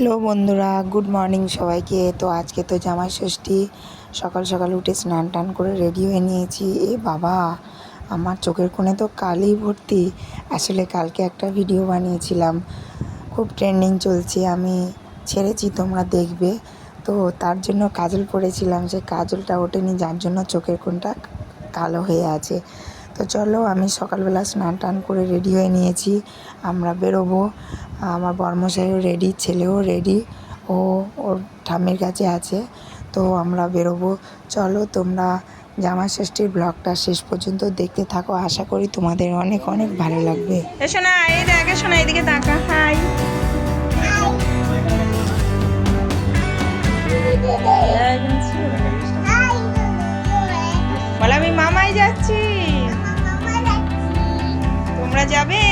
Hello বন্ধুরা, good morning সবাইকে। তো আজকে তো জামাই ষষ্ঠী, সকাল সকাল উঠে স্নান টান করে রেডি হয়ে নিয়েছি। এ বাবা, আমার চোখের কোণে তো কালই ভর্তি। আসলে কালকে একটা ভিডিও বানিয়েছিলাম। খুব ট্রেন্ডিং চলছে, আমি ছেড়েছি, তোমরা দেখবে। তো তার জন্য কাজল পরেছিলাম সে কাজলটা ওঠেনি, যার জন্য চোখের কোণটা কালো হয়ে আছে। তো চলো আমি সকালবেলা স্নান টান করে রেডি হয়ে নিয়েছি। আমরা বেরোবো। আমার বর্মশাইও রেডি ছেলেও রেডি ও ওর ঠাম্মির কাছে আছে। তো আমরা বেরোবো। চলো তোমরা জামা ষষ্ঠীর ব্লগটা শেষ পর্যন্ত দেখতে থাকো। আশা করি তোমাদের অনেক অনেক ভালো লাগবে। এসো না এই দেখ এসো না এদিকে তাকা। হাই। যাবে?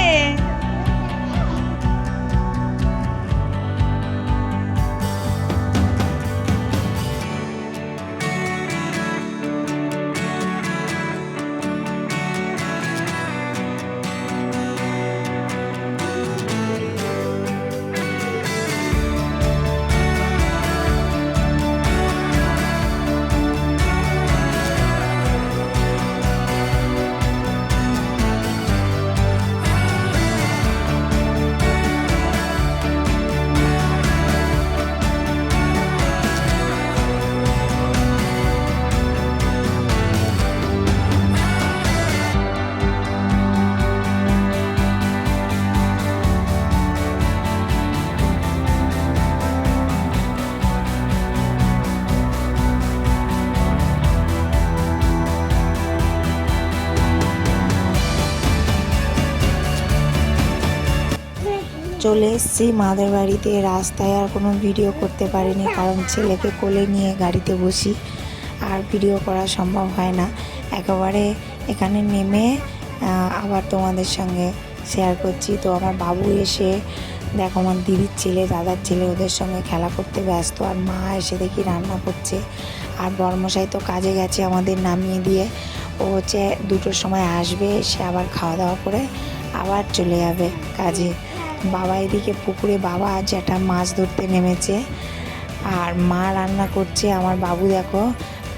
চলে এসেছি। মাদের বাড়িতে রাস্তায় আর কোনো ভিডিও করতে পারিনি, কারণ ছেলেকে কোলে নিয়ে গাড়িতে বসি আর ভিডিও করা সম্ভব হয় না। একেবারে এখানে নেমে আবার তোমাদের সঙ্গে শেয়ার করছি। তো আমার বাবু এসে, দেখো আমার দিদির ছেলে, দাদার ছেলে ওদের সঙ্গে খেলা করতে ব্যস্ত আর মা এসে দেখি রান্না করছে। আর বর্মশাই তো কাজে গেছে আমাদের নামিয়ে দিয়ে। ও হচ্ছে দুটোর সময় আসবে, সে আবার খাওয়া দাওয়া করে আবার চলে যাবে কাজে। বাবা এদিকে পুকুরে, বাবা আর জ্যাঠা মাছ ধরতে নেমেছে। আর মা রান্না করছে। আমার বাবু দেখো,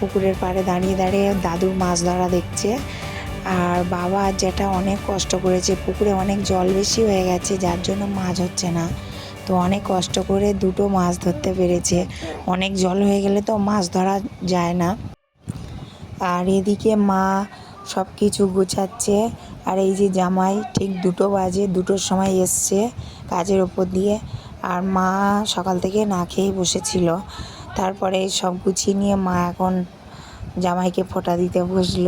পুকুরের পাড়ে দাঁড়িয়ে দাঁড়িয়ে দাদুর মাছ ধরা দেখছে। আর বাবা আর জ্যাঠা অনেক কষ্ট করেছে। পুকুরে অনেক জল বেশি হয়ে গেছে, যার জন্য মাছ হচ্ছে না। তো অনেক কষ্ট করে দুটো মাছ ধরতে পেরেছে। অনেক জল হয়ে গেলে তো মাছ ধরা যায় না। আর এদিকে মা সব কিছু গোছাচ্ছে। আর এই যে জামাই, ঠিক দুটো বাজে, দুটোর সময় এসছে কাজের ওপর দিয়ে। আর মা সকাল থেকে না খেয়েই বসেছিল। তারপরে সব গুছিয়ে নিয়ে মা এখন জামাইকে ফোঁটা দিতে বসল।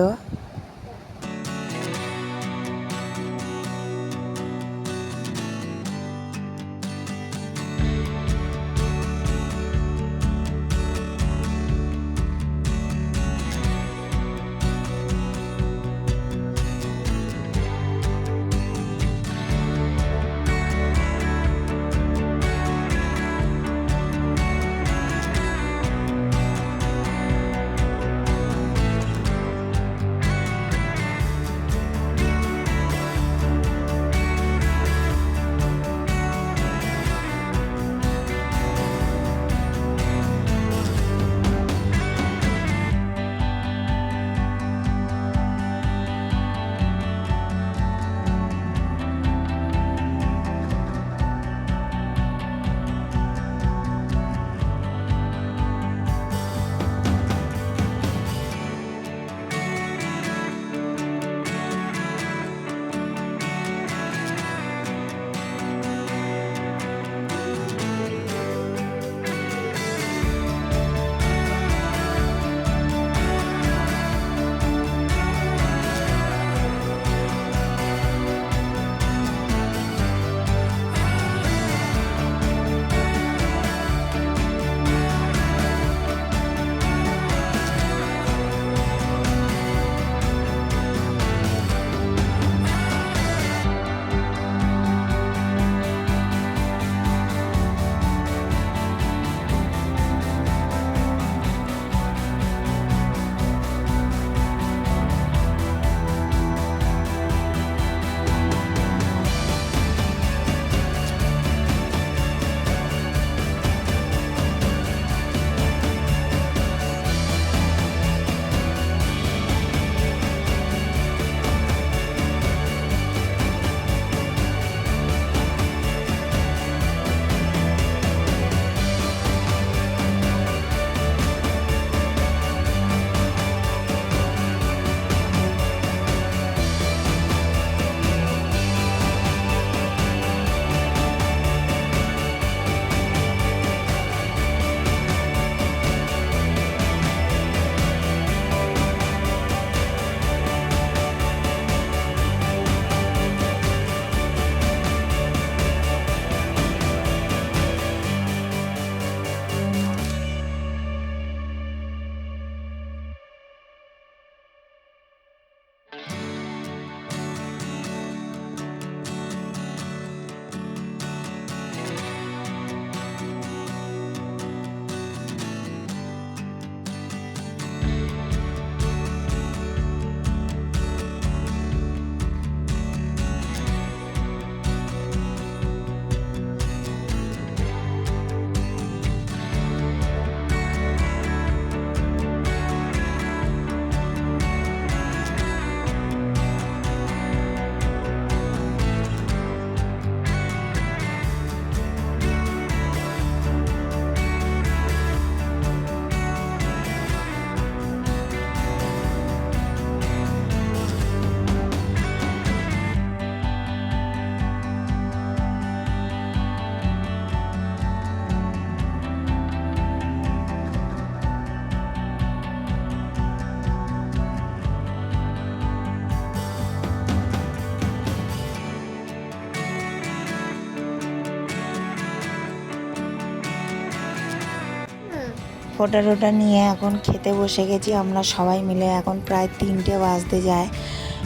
ফোটা টোটা নিয়ে এখন খেতে বসে গেছি। আমরা সবাই মিলে এখন প্রায় তিনটে বাজতে যায়।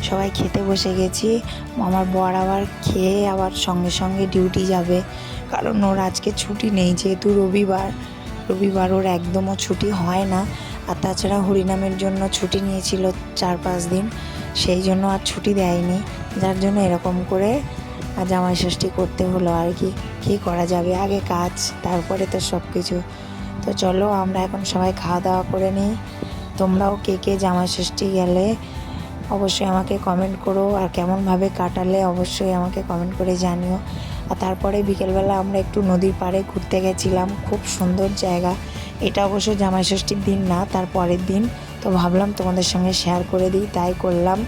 সবাই খেতে বসে গেছি। আমার বর আবার খেয়ে আবার সঙ্গে সঙ্গে ডিউটি যাবে। কারণ ওর আজকে ছুটি নেই, যেহেতু রবিবার। রবিবার ওর একদমও ছুটি হয় না। আর তাছাড়া হরিনামের জন্য ছুটি নিয়েছিল চার পাঁচ দিন। সেই জন্য আর ছুটি দেয়নি। যার জন্য এরকম করে জামাই ষষ্ঠী করতে হলো আর কি। কী করা যাবে? আগে কাজ, তারপরে তো সব কিছু তো চলো, আমরা এখন সবাই খাওয়া দাওয়া করে নিই। তোমরাও কে কে জামাই ষষ্ঠী গেলে অবশ্যই আমাকে কমেন্ট করো, আর কেমনভাবে কাটালে অবশ্যই আমাকে কমেন্ট করে জানিও। আর তারপরে বিকেলবেলা আমরা একটু নদীর পাড়ে ঘুরতে গেছিলাম, খুব সুন্দর জায়গা। এটা অবশ্য জামাই ষষ্ঠীর দিন না, তার পরের দিন। তো ভাবলাম তোমাদের সঙ্গে শেয়ার করে দিই, তাই করলাম।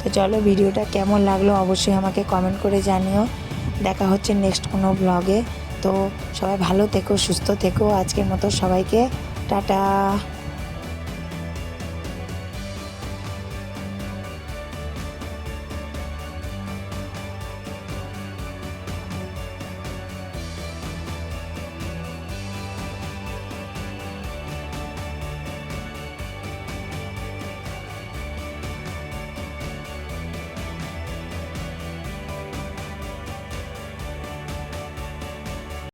তো চলো, ভিডিওটা কেমন লাগল অবশ্যই আমাকে কমেন্ট করে জানিও। দেখা হচ্ছে নেক্সট কোনো ব্লগে তো সবাই ভালো থেকো সুস্থ থেকো। আজকের মতো সবাইকে টাটা।